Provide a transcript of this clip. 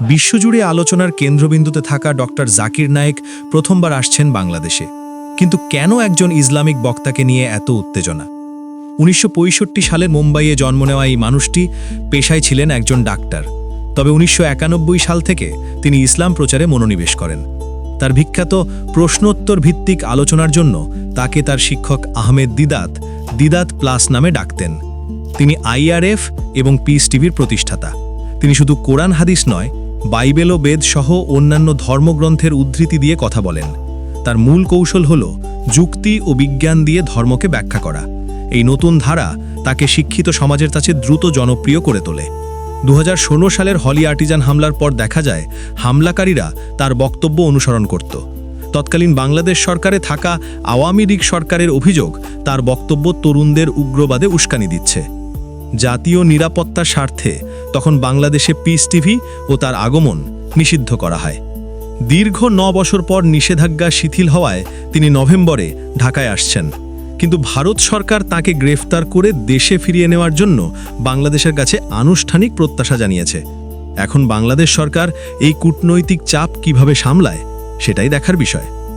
বিশ্বজুড়ে আলোচনার কেন্দ্রবিন্দুতে থাকা ডক্টর জাকির নায়েক প্রথমবার আসছেন বাংলাদেশে। কিন্তু কেন একজন ইসলামিক বক্তাকে নিয়ে এত উত্তেজনা? উনিশশো সালের মুম্বাইয়ে জন্ম নেওয়া এই মানুষটি পেশায় ছিলেন একজন ডাক্তার। তবে উনিশশো একানব্বই সাল থেকে তিনি ইসলাম প্রচারে মনোনিবেশ করেন। তার বিখ্যাত প্রশ্নোত্তর ভিত্তিক আলোচনার জন্য তাকে তার শিক্ষক আহমেদ দিদাত দিদাত প্লাস নামে ডাকতেন। তিনি আইআরএফ এবং পিস টিভির প্রতিষ্ঠাতা। তিনি শুধু কোরআন হাদিস নয়, বাইবেল ও বেদ সহ অন্যান্য ধর্মগ্রন্থের উদ্ধৃতি দিয়ে কথা বলেন। তার মূল কৌশল হল যুক্তি ও বিজ্ঞান দিয়ে ধর্মকে ব্যাখ্যা করা। এই নতুন ধারা তাকে শিক্ষিত সমাজের কাছে দ্রুত জনপ্রিয় করে তোলে। দু হাজার ষোলো সালের হলি আর্টিজান হামলার পর দেখা যায়, হামলাকারীরা তার বক্তব্য অনুসরণ করত। তৎকালীন বাংলাদেশ সরকারে থাকা আওয়ামী লীগ সরকারের অভিযোগ তার বক্তব্য তরুণদের উগ্রবাদে উস্কানি দিচ্ছে। জাতীয় নিরাপত্তার স্বার্থে তখন বাংলাদেশে পিস টিভি ও তার আগমন নিষিদ্ধ করা হয়। দীর্ঘ ন বছর পর নিষেধাজ্ঞা শিথিল হওয়ায় তিনি নভেম্বরে ঢাকায় আসছেন। কিন্তু ভারত সরকার তাকে গ্রেফতার করে দেশে ফিরিয়ে নেওয়ার জন্য বাংলাদেশের কাছে আনুষ্ঠানিক প্রত্যাশা জানিয়েছে। এখন বাংলাদেশ সরকার এই কূটনৈতিক চাপ কীভাবে সামলায় সেটাই দেখার বিষয়।